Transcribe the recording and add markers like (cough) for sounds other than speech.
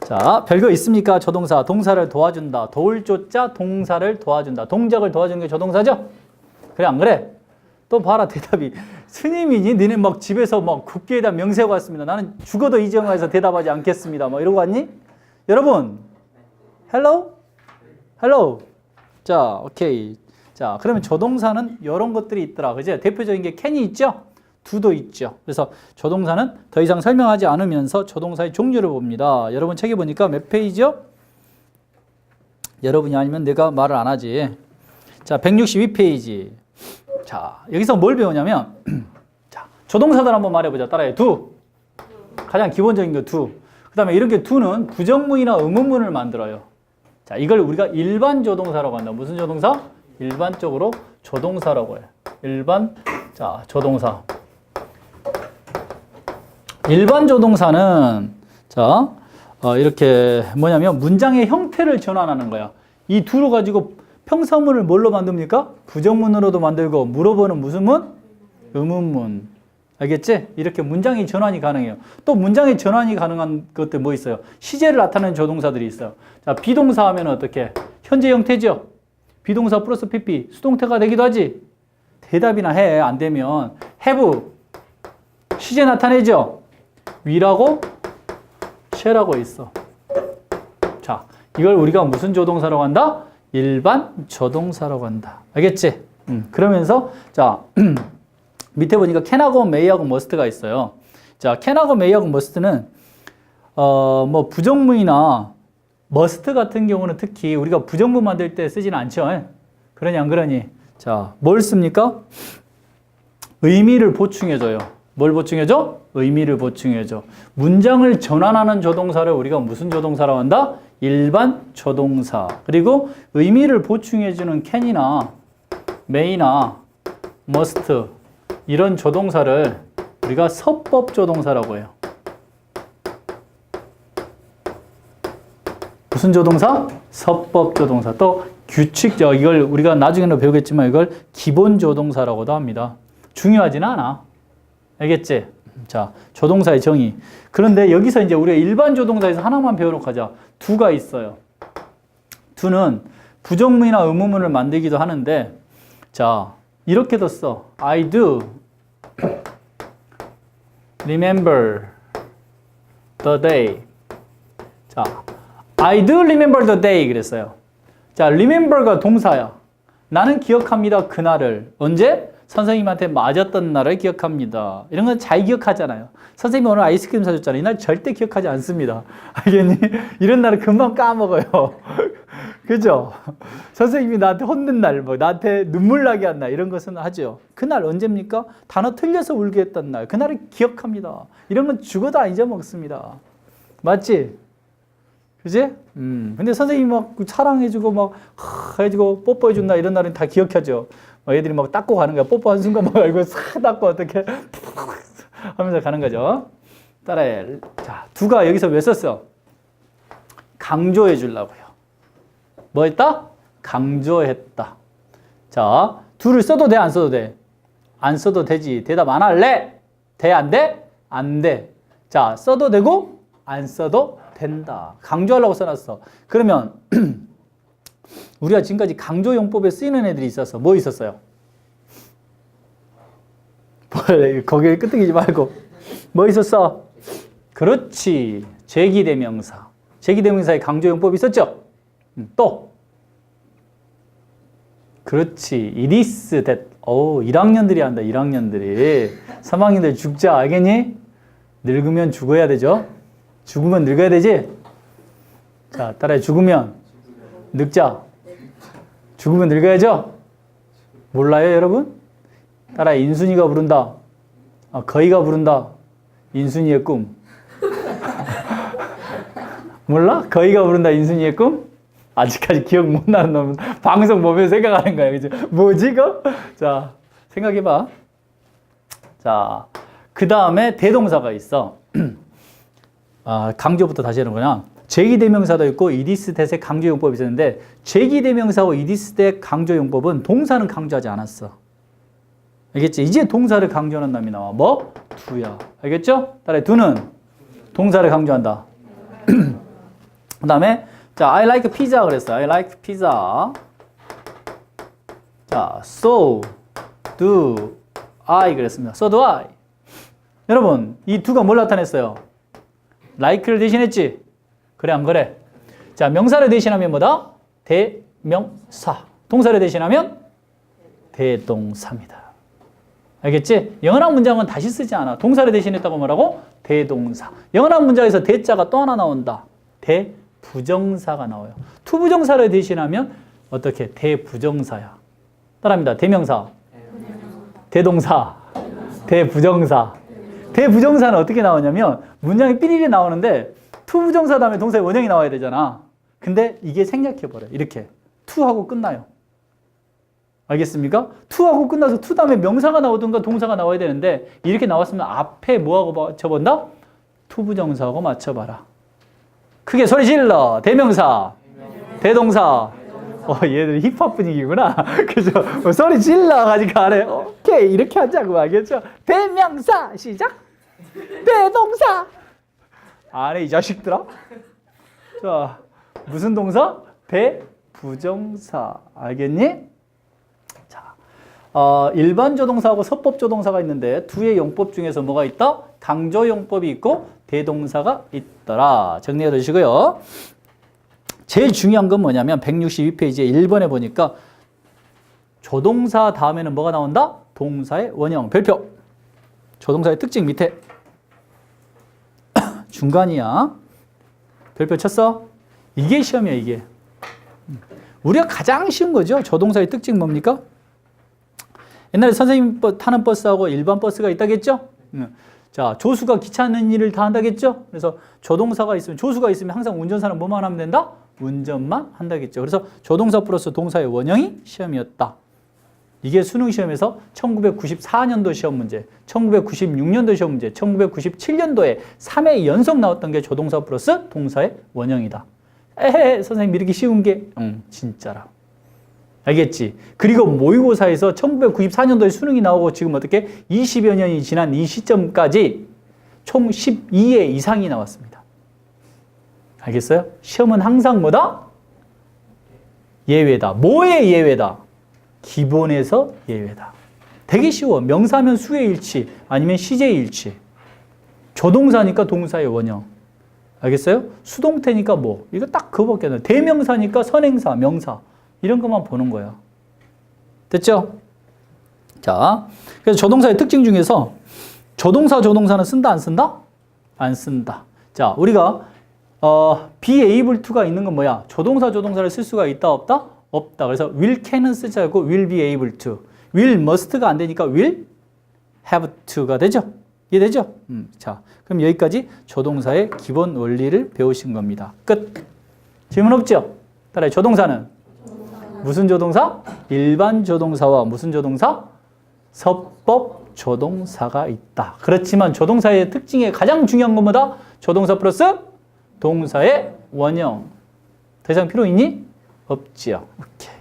자, 별거 있습니까? 조동사. 동사를 도와준다. 도울 조자 동사를 도와준다. 동작을 도와주는 게 조동사죠? 그래, 안 그래? 또 봐라, 대답이. (laughs) 스님이니? 너네 막 집에서 막 국기에다 명세하고 왔습니다. 나는 죽어도 이 정화에서 대답하지 않겠습니다. 막 이러고 왔니? 여러분, 헬로? 헬로? 자, 오케이. 자, 그러면 조동사는 이런 것들이 있더라. 그죠? 대표적인 게 can이 있죠? Do도 있죠. 그래서 조동사는 더 이상 설명하지 않으면서 조동사의 종류를 봅니다. 여러분 책에 보니까 몇 페이지요? 여러분이 아니면 내가 말을 안 하지. 자, 162페이지. 자, 여기서 뭘 배우냐면, (clears throat) 자, 조동사들 한번 말해 보자. 따라해. do. 가장 기본적인 거 do. 그 다음에 이런 게 do는 부정문이나 의문문을 만들어요. 자, 이걸 우리가 일반 조동사라고 한다. 무슨 조동사? 일반적으로 조동사라고 해요. 일반, 자, 조동사. 일반 조동사는, 자, 어, 이렇게 뭐냐면 문장의 형태를 전환하는 거야. 이 두로 가지고 평사문을 뭘로 만듭니까? 부정문으로도 만들고 물어보는 무슨 문? 의문문. 알겠지? 이렇게 문장의 전환이 가능해요. 또 문장의 전환이 가능한 것들 뭐 있어요? 시제를 나타내는 조동사들이 있어요. 자, 비동사 하면 어떻게? 현재 형태죠? 비동사 플러스 PP, 수동태가 되기도 하지? 대답이나 해. 안 되면 have, 시제 나타내죠? 위라고, 쉐라고 있어. 자, 이걸 우리가 무슨 조동사라고 한다? 일반 조동사라고 한다. 알겠지? 음, 그러면서, 자, (clears throat) 밑에 보니까 can하고 may하고 must가 있어요. 자, can하고 may하고 must는 어, 뭐 부정문이나 must 같은 경우는 특히 우리가 부정문 만들 때 쓰지는 않죠. 예? 그러니 안 그러니? 자, 뭘 씁니까? 의미를 보충해줘요. 뭘 보충해줘? 의미를 보충해줘. 문장을 전환하는 조동사를 우리가 무슨 조동사라고 한다? 일반 조동사. 그리고 의미를 보충해주는 can이나 may나 must 이런 조동사를 우리가 서법 조동사라고 해요. 무슨 조동사? 서법 조동사. 또 규칙적 이걸 우리가 나중에는 배우겠지만 이걸 기본 조동사라고도 합니다. 중요하지는 않아. 알겠지? 자, 조동사의 정의. 그런데 여기서 이제 우리가 일반 조동사에서 하나만 배워놓고 하자. 두가 있어요. 두는 부정문이나 의문문을 만들기도 하는데, 자, 이렇게도 써. I do remember the day. 자, I do remember the day 그랬어요. 자, remember가 동사야. 나는 기억합니다. 그날을. 언제? 선생님한테 맞았던 날을 기억합니다. 이런 건 잘 기억하잖아요. 선생님이 오늘 아이스크림 사줬잖아요. 이날 절대 기억하지 않습니다. (laughs) 알겠니? 이런 날은 금방 까먹어요. (laughs) 그죠? 선생님이 나한테 혼낸 날, 뭐, 나한테 눈물 나게 한 날, 이런 것은 하죠. 그날 언제입니까? 단어 틀려서 울게 했던 날. 그날을 기억합니다. 이런 건 죽어도 안 잊어먹습니다. 맞지? 그지? 음. 근데 선생님이 막 사랑해주고 막, 하, 해주고 뽀뽀해준 날, 이런 날은 다 기억하죠. 막 애들이 막 닦고 가는 거야. 뽀뽀한 순간 막 이거 싹 닦고 어떻게 (laughs) 하면서 가는 거죠. 따라해. 자, 두가 여기서 왜 썼어? 강조해 주려고요. 뭐 했다? 강조했다. 자, 둘을 써도 돼, 안 써도 돼? 안 써도 되지. 대답 안 할래? 돼, 안 돼? 안 돼. 자, 써도 되고, 안 써도 된다. 강조하려고 써놨어. 그러면, (clears throat) 우리가 지금까지 강조용법에 쓰이는 애들이 있었어. 뭐 있었어요? 뭘, 거기에 끄떡이지 말고. 뭐 있었어? 그렇지. 제기대명사. 제기대명사의 강조용법이 있었죠? 음, 또 그렇지 이리스 댓오 1학년들이 한다 1학년들이 3학년들 죽자 알겠니? 늙으면 죽어야 되죠 죽으면 늙어야 되지 자 따라해 죽으면 늙자 죽으면 늙어야죠 몰라요 여러분? 따라해 인순이가 부른다 아, 거의가 부른다 인순이의 꿈 (laughs) 몰라? 거의가 부른다 인순이의 꿈? 아직까지 기억 못 나는 놈은 방송 보면 생각하는 거야. 그죠? 뭐지, 이거? 자, 생각해봐. 자, 그 다음에 대동사가 있어. (clears throat) 아, 강조부터 다시 하는 거냐. 제기대명사도 있고 이디스댓의 강조용법이 있었는데 제기대명사와 이디스댓 강조용법은 동사는 강조하지 않았어. 알겠지? 이제 동사를 강조하는 놈이 나와. 뭐? 두야. 알겠죠? 따라해. 두는 동사를 강조한다. (clears throat) 그 다음에, 자, I like pizza 그랬어요. I like pizza. 자, so do I 그랬습니다. so do I. 여러분, 이 두가 뭘 나타냈어요? like를 대신했지? 그래, 안 그래? 자, 명사를 대신하면 뭐다? 대명사. 동사를 대신하면 대동사입니다. 알겠지? 영어랑 문장은 다시 쓰지 않아. 동사를 대신했다고 뭐라고? 대동사. 영어랑 문장에서 대자가 또 하나 나온다. 대부정사가 나와요. 투부정사를 대신하면 어떻게? 대부정사야. 따라합니다. 대명사, 대동사, 대부정사. 대부정사는 어떻게 나오냐면 문장이 삐리리 나오는데 투부정사 다음에 동사의 원형이 나와야 되잖아. 근데 이게 생략해버려. 이렇게. 투하고 끝나요. 알겠습니까? 투하고 끝나서 투 다음에 명사가 나오든가 동사가 나와야 되는데 이렇게 나왔으면 앞에 뭐하고 맞춰본다? 투부정사하고 맞춰봐라. 크게 소리 질러. 대명사. 대동사. 어, 얘들 힙합 분위기구나. (laughs) 그죠? 어, 소리 질러 가지고 안에 오케이 이렇게 하자고 알겠죠? 대명사 시작. 대동사. 안에 이 자식들아. 자 무슨 동사? 대부정사. 알겠니? 자, 어, 일반 조동사하고 서법 조동사가 있는데 두의 용법 중에서 뭐가 있다? 강조 용법이 있고 대동사가 있더라. 정리해 두시고요. 제일 중요한 건 뭐냐면 162페이지에 1번에 보니까 조동사 다음에는 뭐가 나온다? 동사의 원형, 별표. 조동사의 특징 밑에 중간이야. 별표 쳤어? 이게 시험이야, 이게. 우리가 가장 쉬운 거죠. 조동사의 특징 뭡니까? 옛날에 선생님 버- 타는 버스하고 일반 버스가 있다겠죠? 음. 자, 조수가 귀찮은 일을 다 한다겠죠? 그래서 조동사가 있으면, 조수가 있으면 항상 운전사는 뭐만 하면 된다? 운전만 한다겠죠. 그래서 조동사 플러스 동사의 원형이 시험이었다. 이게 수능 시험에서 1994년도 시험 문제, 1996년도 시험 문제, 1997년도에 3회 연속 나왔던 게 조동사 플러스 동사의 원형이다. 에헤, 선생님 이렇게 쉬운 게, 응, 진짜라. 알겠지? 그리고 모의고사에서 1994년도에 수능이 나오고 지금 어떻게 20여 년이 지난 이 시점까지 총 12회 이상이 나왔습니다. 알겠어요? 시험은 항상 뭐다? 예외다. 뭐의 예외다? 기본에서 예외다. 되게 쉬워. 명사면 수의 일치, 아니면 시제의 일치. 조동사니까 동사의 원형. 알겠어요? 수동태니까 뭐. 이거 딱 그거밖에 안 돼. 대명사니까 선행사, 명사. 이런 것만 보는 거야. 됐죠? 자, 그래서 조동사의 특징 중에서 조동사, 조동사는 쓴다, 안 쓴다? 안 쓴다. 자, 우리가 어, be able to가 있는 건 뭐야? 조동사, 조동사를 쓸 수가 있다, 없다? 없다. 그래서 will can은 쓰지 않고 will be able to. will must가 안 되니까 will have to가 되죠? 이해되죠? 음, 자, 그럼 여기까지 조동사의 기본 원리를 배우신 겁니다. 끝. 질문 없죠? 따라해. 조동사는 무슨 조동사? 일반 조동사와 무슨 조동사? 서법 조동사가 있다. 그렇지만 조동사의 특징의 가장 중요한 건 뭐다? 조동사 플러스 동사의 원형. 더 이상 필요 있니? 없지요. 오케이.